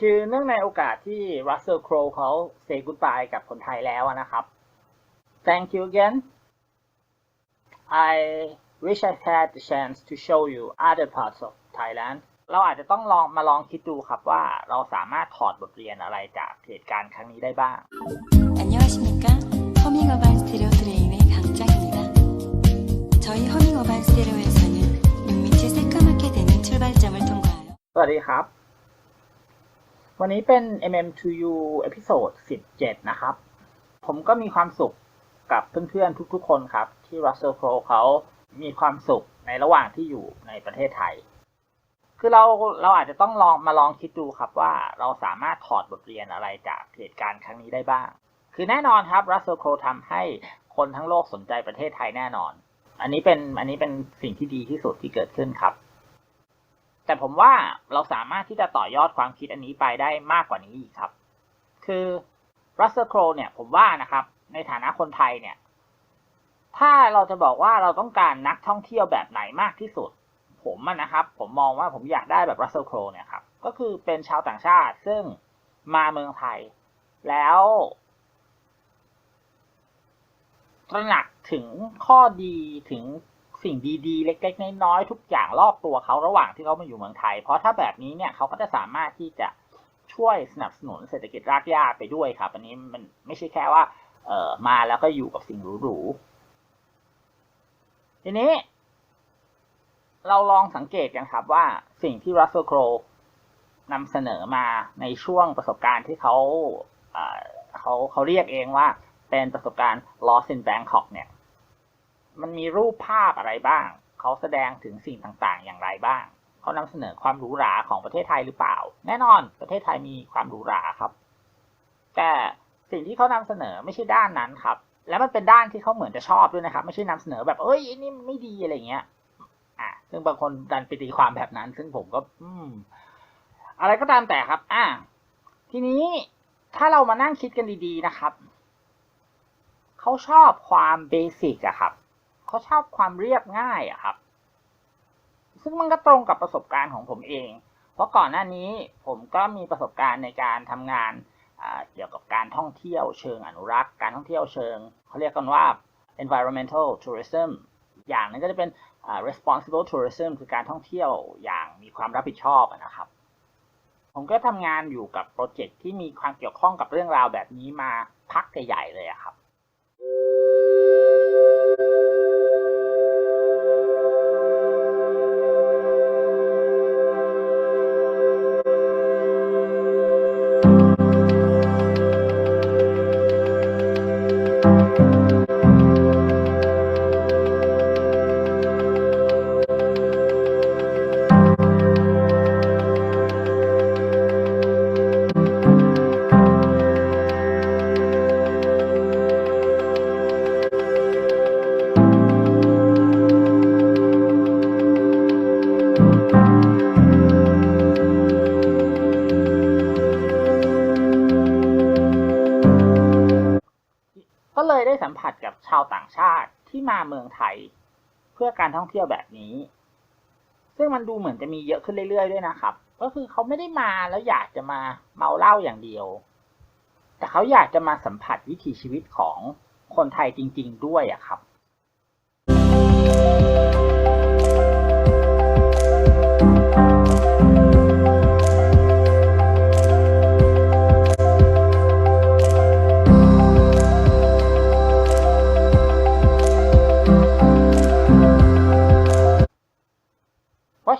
คือเนื่องในโอกาสที่ Russell Crowe เขา say goodbye กับคนไทยแล้วอะนะครับ Thank you again I wish I had the chance to show you other parts of Thailand เราอาจจะต้องลองมาลองคิดดูครับว่าเราสามารถถอดบทเรียนอะไรจากเหตุการณ์ครั้งนี้ได้บ้าง 안녕하십니까. 허밍어반 스테레오 트레인의 강짱입니다. 저희 허밍어반 스테레오에서는 눈밑이 새까맣게 되는 출발점을 통과하여 สวัสดีครับ วันนี้เป็น MM2U เอพิโซด17 นะครับ ผมก็มีความสุขกับเพื่อนๆทุกๆ คนครับ ที่ Russell Crow เขามีความสุขในระหว่างที่อยู่ในประเทศไทย คือเราเราอาจจะต้องลองมาลองคิดดูครับว่าเราสามารถถอดบทเรียนอะไรจากเหตุการณ์ครั้งนี้ได้บ้าง คือแน่นอนครับ Russell Crow ทำให้คนทั้งโลกสนใจประเทศไทยแน่นอน อันนี้เป็นอันนี้เป็นสิ่งที่ดีที่สุดที่เกิดขึ้นครับ แต่ผมว่าเราสามารถที่จะต่อยอดความคิดอันนี้ไปได้มากกว่านี้อีกครับ คือ Russell Crowe เนี่ยผมว่านะครับ ในฐานะคนไทยเนี่ย ถ้าเราจะบอกว่าเราต้องการนักท่องเที่ยวแบบไหนมากที่สุด ผมนะครับ ผมมองว่าผมอยากได้แบบ Russell Crowe เนี่ยครับ ก็คือเป็นชาวต่างชาติซึ่งมาเมืองไทย แล้วตระหนักถึงข้อดีถึง สิ่งดีๆ เล็กๆ น้อยๆ ทุกอย่างรอบตัวเขาระหว่างที่เขามาอยู่เมืองไทย เพราะถ้าแบบนี้เนี่ยเขาก็จะสามารถที่จะช่วยสนับสนุนเศรษฐกิจรากหญ้าไปด้วยครับ อันนี้มันไม่ใช่แค่ว่าเออมาแล้วก็อยู่กับสิ่งหรูๆ ทีนี้ เราลองสังเกตกันครับว่าสิ่งที่ Russell Crowe นำเสนอมาในช่วงประสบการณ์ที่เขาเขาเขาเรียกเองว่าเป็นประสบการณ์ Lost in Bangkok เนี่ย มันมีรูปภาพอะไรบ้าง เขาแสดงถึงสิ่งต่างๆ อย่างไรบ้าง เขานำเสนอความหรูหราของประเทศไทยหรือเปล่า แน่นอนประเทศไทยมีความหรูหราครับ แต่สิ่งที่เขานำเสนอไม่ใช่ด้านนั้นครับ และมันเป็นด้านที่เขาเหมือนจะชอบด้วยนะครับ ไม่ใช่นำเสนอแบบเอ้ยนนี่ไม่ดีอะไรเงี้ย อะ ซึ่งบางคนดันไปตีความแบบนั้น ซึ่งผมก็ อืม อะไรก็ตามแต่ครับ อะทีนี้ถ้าเรามานั่งคิดกันดีๆนะครับ เขาชอบความเบสิกอะครับ เขาชอบความเรียบง่ายอะครับ ซึ่งมันก็ตรงกับประสบการณ์ของผมเอง เพราะก่อนหน้านี้ผมก็มีประสบการณ์ในการทำงานเกี่ยวกับการท่องเที่ยวเชิงอนุรักษ์ การท่องเที่ยวเชิงเขาเรียกกันว่า environmental tourism อย่างหนึงก็จะเป็น responsible tourism คือการท่องเที่ยวอย่างมีความรับผิดชอบนะครับ ผมก็ทำงานอยู่กับโปรเจกต์ที่มีความเกี่ยวข้องกับเรื่องราวแบบนี้มาพักใหญ่ๆเลยอะครับ ที่มาเมืองไทย เพื่อการท่องเที่ยวแบบนี้ ซึ่งมันดูเหมือนจะมีเยอะขึ้นเรื่อยๆด้วยนะครับ ก็คือเขาไม่ได้มาแล้วอยากจะมาเมาเหล้าอย่างเดียว แต่เขาอยากจะมาสัมผัสวิถีชีวิตของคนไทยจริง ๆ ด้วยอะครับ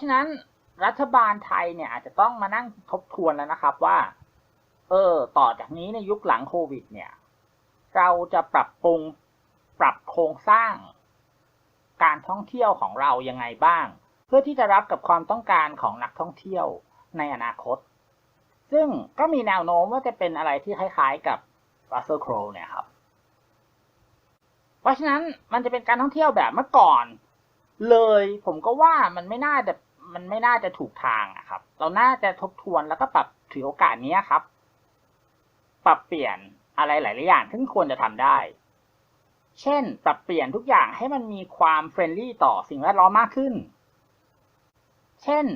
ะฉะนั้นรัฐบาลไทยเนี่ยอาจจะต้องมานั่งทบทวนแล้วนะครับว่า เออ ต่อจากนี้ในยุคหลังโควิด เนี่ย เราจะปรับปรุงปรับโครงสร้าง การท่องเที่ยวของเรายังไงบ้าง เพื่อที่จะรับกับความต้องการของนักท่องเที่ยวในอนาคต ซึ่งก็มีแนวโน้มว่าจะเป็นอะไรที่คล้ายๆกับ Russell Crowe เนี่ยครับ เพราะฉะนั้นมันจะเป็นการท่องเที่ยวแบบเมื่อก่อน เลยผมก็ว่ามันไม่น่าจะ มันไม่น่าจะถูกทางอะครับ เราน่าจะทบทวนแล้วก็ปรับถือโอกาสนี้ครับ ปรับเปลี่ยนอะไรหลาย ๆ อย่างซึ่งควรจะทำได้ เช่น ปรับเปลี่ยนทุกอย่างให้มันมีความเฟรนลี่ต่อสิ่งแวดล้อมมากขึ้น เช่น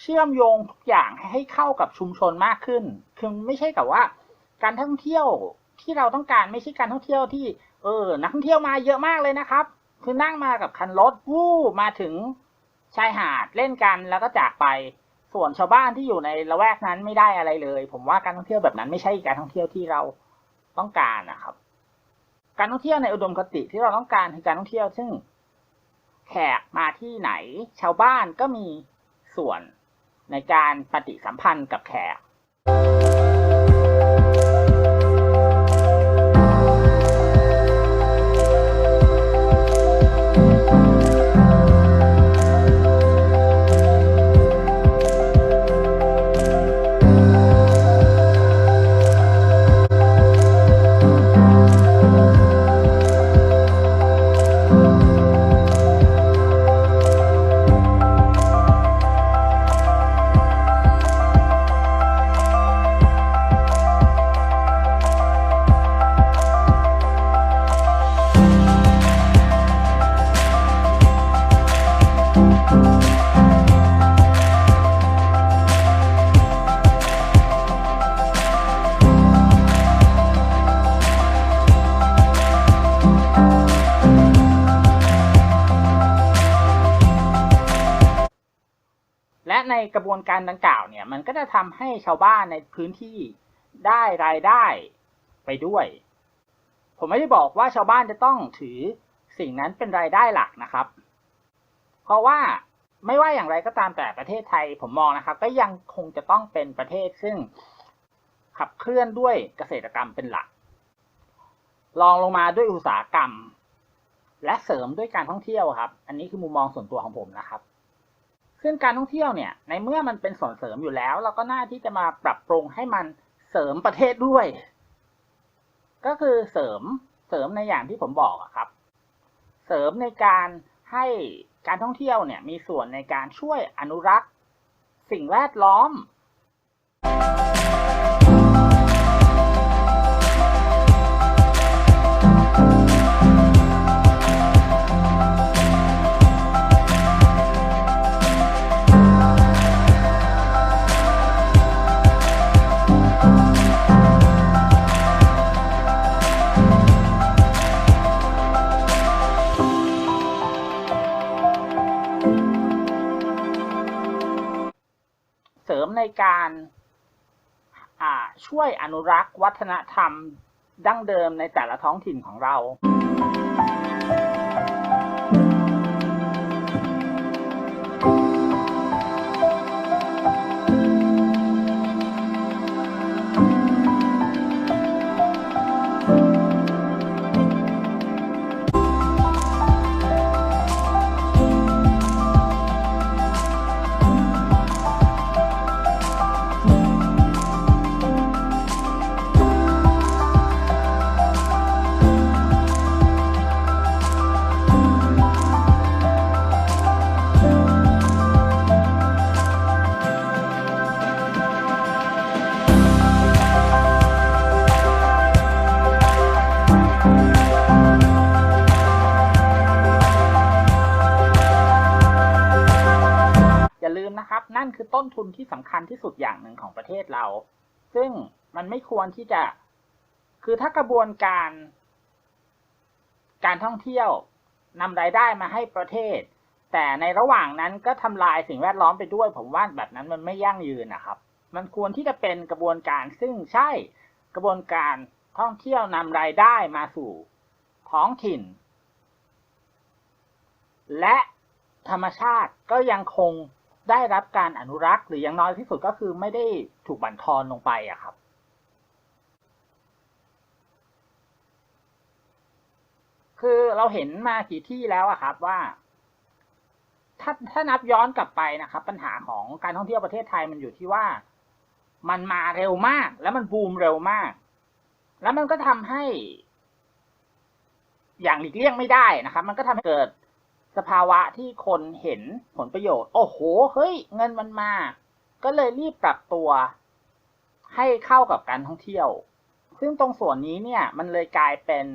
เชื่อมโยงทุกอย่างให้เข้ากับชุมชนมากขึ้น คือไม่ใช่กับว่า การท่องเที่ยวที่เราต้องการไม่ใช่การท่องเที่ยวที่ เออ นักท่องเที่ยวมาเยอะมากเลยนะครับ คือนั่งมากับคันรถวู้มาถึง ชายหาดเล่นกันแล้วก็จากไป ส่วนชาวบ้านที่อยู่ในละแวกนั้นไม่ได้อะไรเลย ผมว่าการท่องเที่ยวแบบนั้นไม่ใช่การท่องเที่ยวที่เราต้องการนะครับ การท่องเที่ยวในอุดมคติที่เราต้องการคือการท่องเที่ยว ซึ่งแขกมาที่ไหน ชาวบ้านก็มีส่วนในการปฏิสัมพันธ์กับแขก บวนการดังกล่าวเนี่ยมันก็จะทำให้ชาวบ้านในพื้นที่ได้รายได้ไปด้วย ผมไม่ได้บอกว่าชาวบ้านจะต้องถือสิ่งนั้นเป็นรายได้หลักนะครับ เพราะว่าไม่ว่าอย่างไรก็ตามแต่ประเทศไทยผมมองนะครับ ก็ยังคงจะต้องเป็นประเทศซึ่งขับเคลื่อนด้วยเกษตรกรรมเป็นหลักรองลงมาด้วยอุตสาหกรรม และเสริมด้วยการท่องเที่ยวครับ อันนี้คือมุมมองส่วนตัวของผมนะครับ ซึ่งการท่องเที่ยวเนี่ย ในเมื่อมันเป็นส่วนเสริมอยู่แล้ว เราก็น่าที่จะมาปรับปรุงให้มันเสริมประเทศด้วย ก็คือเสริมเสริมในอย่างที่ผมบอกอะครับ เสริมในการให้การท่องเที่ยวเนี่ยมีส่วนในการช่วยอนุรักษ์ สิ่งแวดล้อม ในการช่วยอนุรักษ์วัฒนธรรมดั้งเดิมในแต่ละท้องถิ่นของเราอย่า คือต้นทุนที่สำคัญที่สุดอย่างหนึ่งของประเทศเรา ซึ่งมันไม่ควรที่จะ คือถ้ากระบวนการ การท่องเที่ยวนำรายได้มาให้ประเทศ แต่ในระหว่างนั้นก็ทำลายสิ่งแวดล้อมไปด้วย ผมว่าแบบนั้นมันไม่ยั่งยืนนะครับ มันควรที่จะเป็นกระบวนการซึ่งใช่กระบวนการท่องเที่ยวนำรายได้มาสู่ท้องถิ่น และธรรมชาติก็ยังคง ได้รับการอนุรักษ์ หรืออย่างน้อยที่สุดก็คือไม่ได้ถูกบั่นทอนลงไปอะครับ คือเราเห็นมากี่ที่แล้วอะครับว่าถ้าถ้านับย้อนกลับไปนะครับ ปัญหาของการท่องเที่ยวประเทศไทยมันอยู่ที่ว่า มันมาเร็วมาก แล้วมันบูมเร็วมาก แล้วมันก็ทำให้ อย่างหลีกเลี่ยงไม่ได้นะครับ มันก็ทำให้เกิด สภาวะที่คนเห็นผลประโยชน์ โอ้โห เฮ้ย เงินมันมา ก็เลยรีบปรับตัว ให้เข้ากับการท่องเที่ยว ซึ่งตรงส่วนนี้เนี่ย มันเลยกลายเป็น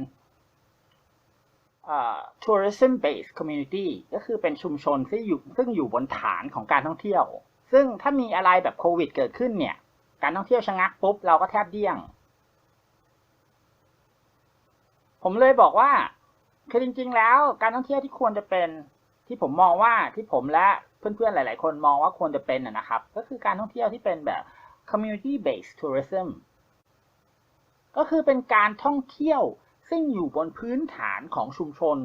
tourism based community ก็คือเป็นชุมชนที่อยู่ซึ่งอยู่บนฐานของการท่องเที่ยว ซึ่งถ้ามีอะไรแบบโควิดเกิดขึ้นเนี่ย การท่องเที่ยวชะงักปุ๊บ เราก็แทบเดี้ยง ผมเลยบอกว่า คือจริง ๆ แล้วการท่องเที่ยวที่ควรจะเป็นที่ผมมองว่าที่ผมและเพื่อนๆหลาย ๆ คนมองว่าควรจะเป็นนะครับ ก็คือการท่องเที่ยวที่เป็นแบบ community based tourism ก็คือเป็นการท่องเที่ยวซึ่งอยู่บนพื้นฐานของชุมชน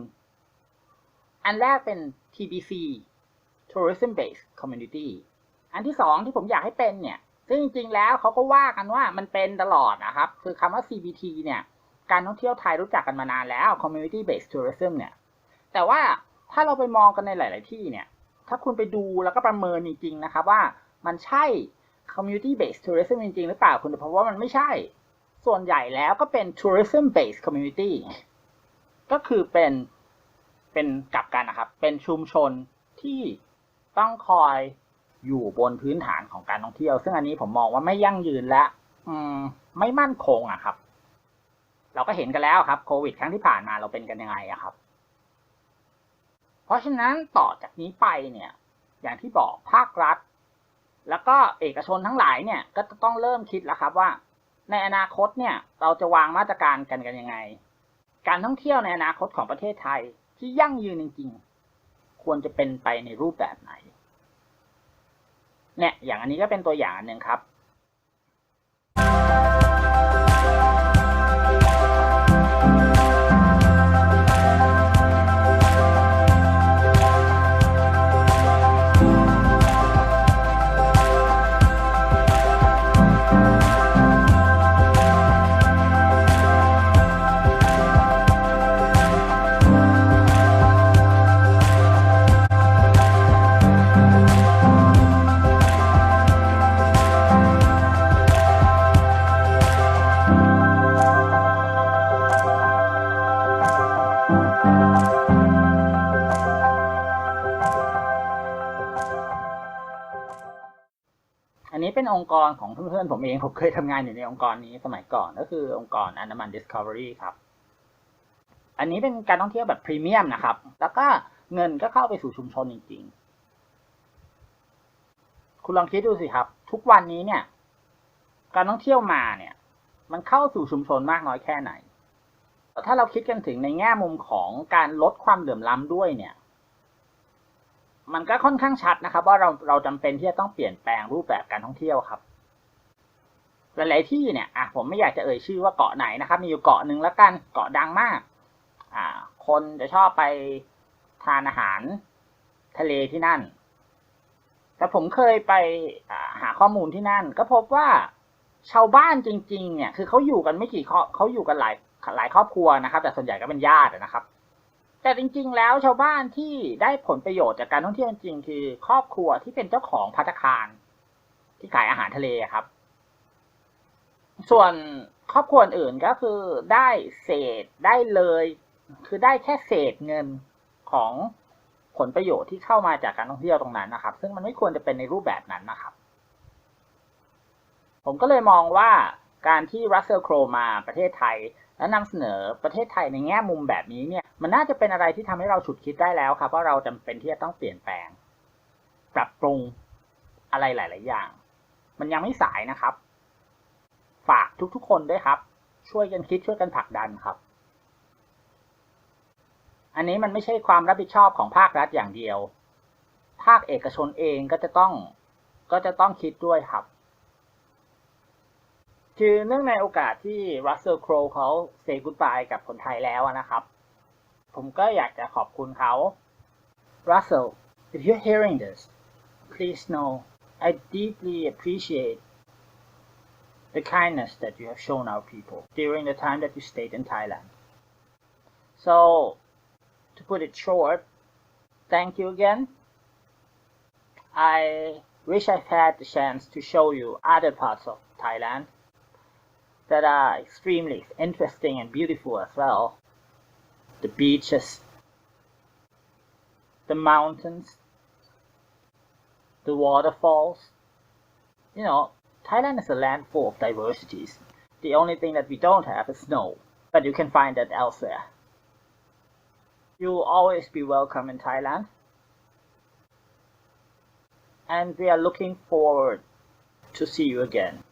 อันแรกเป็น TBC tourism based community อันที่สองที่ผมอยากให้เป็นเนี่ยซึ่งจริง ๆ แล้วเขาก็ว่ากันว่ามันเป็นตลอดนะครับ คือคำว่า CBT เนี่ย การท่องเที่ยวไทยรู้จักกันมานานแล้ว community based tourism เนี่ย แต่ว่าถ้าเราไปมองกันในหลาย ๆ ที่เนี่ย ถ้าคุณไปดูแล้วก็ประเมินจริง ๆ นะครับว่ามันใช่ community based tourism จริง ๆ หรือเปล่าคุณจะพบว่ามันไม่ใช่ ส่วนใหญ่แล้วก็เป็น tourism based community ก็คือเป็นเป็นกลับกันนะครับ เป็นชุมชนที่ต้องคอยอยู่บนพื้นฐานของการท่องเที่ยว ซึ่งอันนี้ผมมองว่าไม่ยั่งยืนและอืมไม่มั่นคงอะครับ เราก็เห็นกันแล้วครับโควิดครั้งที่ผ่านมาเราเป็นกันยังไงอะครับ เพราะฉะนั้นต่อจากนี้ไปเนี่ย อย่างที่บอกภาครัฐ แล้วก็เอกชนทั้งหลายเนี่ยก็จะต้องเริ่มคิดแล้วครับว่า ในอนาคตเนี่ยเราจะวางมาตรการกันกันยังไง การท่องเที่ยวในอนาคตของประเทศไทยที่ยั่งยืนจริงๆ ควรจะเป็นไปในรูปแบบไหนเนี่ยอย่างอันนี้ก็เป็นตัวอย่างอันหนึ่งครับ อันนี้เป็นองค์กรของเพื่อนๆผมเอง ผมเคยทำงานอยู่ในองค์กรนี้สมัยก่อนก็คือองค์กรอันดามัน Discovery ครับ อันนี้เป็นการท่องเที่ยวแบบพรีเมียมนะครับ แล้วก็เงินก็เข้าไปสู่ชุมชนจริง ๆ คุณลองคิดดูสิครับ ทุกวันนี้เนี่ย การท่องเที่ยวมาเนี่ย มันเข้าสู่ชุมชนมากน้อยแค่ไหน ถ้าเราคิดกันถึงในแง่มุมของการลดความเหลื่อมล้ำด้วยเนี่ย มันก็ค่อนข้างชัดนะครับ ว่าเราเราจำเป็นที่จะต้องเปลี่ยนแปลงรูปแบบการท่องเที่ยวครับหลายๆที่เนี่ยอะผมไม่อยากจะเอ่ยชื่อว่าเกาะไหนนะครับ มีอยู่เกาะหนึ่งแล้วกันเกาะดังมากอ่าคนจะชอบไปทานอาหารทะเลที่นั่น แต่ผมเคยไปหาข้อมูลที่นั่น ก็พบว่าชาวบ้านจริง ๆ เนี่ย คือเขาอยู่กันไม่กี่ครอบเขาอยู่กันหลายหลายครอบครัวนะครับ แต่ส่วนใหญ่ก็เป็นญาตินะครับ แต่จริง ๆ แล้วชาวบ้านที่ได้ผลประโยชน์จากการท่องเที่ยวจริงๆคือ ครอบครัวที่เป็นเจ้าของภัตคาร ที่ขายอาหารทะเลครับ ส่วนครอบครัวอื่นก็คือได้เศษได้เลย คือได้แค่เศษเงินของผลประโยชน์ที่เข้ามาจากการท่องเที่ยวตรงนั้นนะครับ ซึ่งมันไม่ควรจะเป็นในรูปแบบนั้นนะครับ ผมก็เลยมองว่าการที่รัสเซลโครมาประเทศไทย และนำเสนอประเทศไทยในแง่มุมแบบนี้เนี่ยมันน่าจะเป็นอะไรที่ทำให้เราฉุดคิดได้แล้วครับว่าเราจำเป็นที่จะต้องเปลี่ยนแปลง ปรับปรุงอะไรหลาย ๆ อย่าง มันยังไม่สายนะครับ ฝากทุกๆ คนด้วยครับ ช่วยกันคิดช่วยกันผลักดันครับ อันนี้มันไม่ใช่ความรับผิดชอบของภาครัฐอย่างเดียว ภาคเอกชนเองก็จะต้องก็จะต้องคิดด้วยครับ คือเนื่องในโอกาสที่ Russell Crowe เขา say goodbye กับคนไทยแล้วนะครับ ผมก็อยากจะขอบคุณเขา Russell if you're hearing this please know I deeply appreciate the kindness that you have shown our people during the time that you stayed in Thailand. So, to put it short, thank you again. I wish I had the chance to show you other parts of Thailand that are extremely interesting and beautiful as well. The beaches, the mountains, the waterfalls. You know, Thailand is a land full of diversities. The only thing that we don't have is snow, but you can find that elsewhere. You'll always be welcome in Thailand. and we are looking forward to see you again